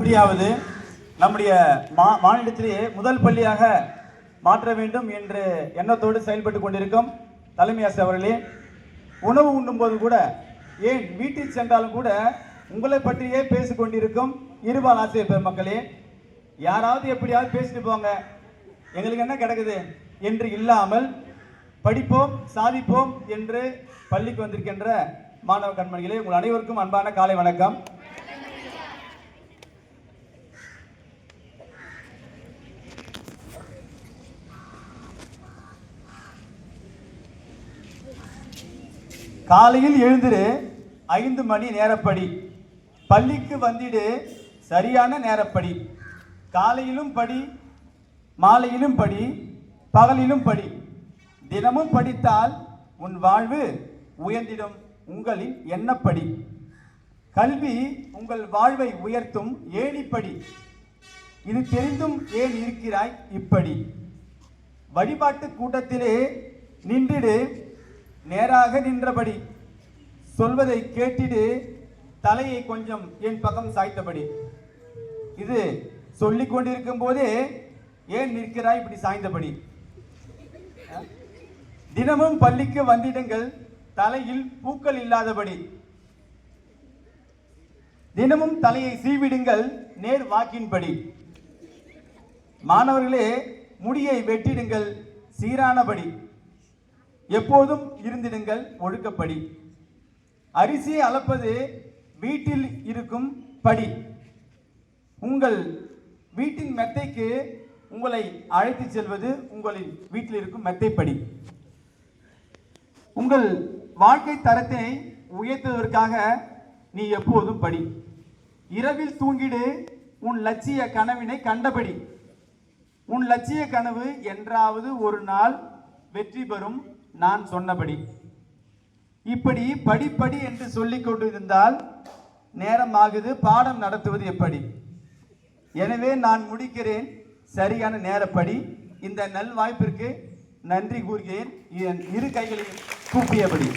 எப்படியாவது நம்முடைய மா மாநிலத்திலேயே முதல் பள்ளியாக மாற்ற வேண்டும் என்று எண்ணத்தோடு செயல்பட்டு கொண்டிருக்கும் தலைமை ஆசிரியர் அவர்களே உணவு உண்ணும்போது கூட ஏன் வீட்டில் சென்றாலும் கூட உங்களை பற்றியே பேசிக்கொண்டிருக்கும் இருபால் ஆசிரியர் பெருமக்களே யாராவது எப்படியாவது பேசிட்டு போங்க. எங்களுக்கு என்ன கிடக்குது என்று இல்லாமல் படிப்போம் சாதிப்போம் என்று பள்ளிக்கு வந்திருக்கின்ற மாணவ கண்மணிகளே உங்கள் அனைவருக்கும் அன்பான காலை வணக்கம். காலையில் எழுந்துரு ஐந்து மணி நேரப்படி. பள்ளிக்கு வந்திடு சரியான நேரப்படி. காலையிலும் படி மாலையிலும் படி பகலிலும் படி. தினமும் படித்தால் உன் வாழ்வு உயர்ந்திடும் உங்களின் எண்ணப்படி. கல்வி உங்கள் வாழ்வை உயர்த்தும் ஏணிப்படி. இது தெரிந்தும் ஏன் இருக்கிறாய் இப்படி? வழிபாட்டு கூட்டத்திலே நின்றிடு நேராக நின்றபடி சொல்வதை கேட்டிடு தலையை கொஞ்சம் என் பக்கம் சாய்த்தபடி. இது சொல்லிக் கொண்டிருக்கும் போதே ஏன் நிற்கிறாய் இப்படி சாய்ந்தபடி? தினமும் பள்ளிக்கு வந்திடுங்கள் தலையில் பூக்கள் இல்லாதபடி. தினமும் தலையை சீவிடுங்கள் நேர் வாக்கின்படி. மாணவர்களே முடியை வெட்டிடுங்கள் சீரானபடி. எப்போதும் இருந்திடுங்கள் ஒழுக்கப்படி. அரிசியை அளப்பது வீட்டில் இருக்கும் படி. உங்கள் வீட்டின் மெத்தைக்கு உங்களை அழைத்து செல்வது உங்களின் வீட்டில் இருக்கும் மெத்தைப்படி. உங்கள் வாழ்க்கை தரத்தை உயர்த்துவதற்காக நீ எப்போதும் படி. இரவில் தூங்கிடு உன் லட்சிய கனவினை கண்டபடி. உன் லட்சிய கனவு என்றாவது ஒரு நாள் வெற்றி பெறும் நான் சொன்னபடி. இப்படி படிப்படி என்று சொல்லிக் கொண்டிருந்தால் நேரம் ஆகுது பாடம் நடத்துவது எப்படி? எனவே நான் முடிக்கிறேன். சரியான நேரப்படி. இந்த நல்வாய்ப்பிற்கு நன்றி கூறுகிறேன். என் இரு கைகளையும் கூப்பியபடி.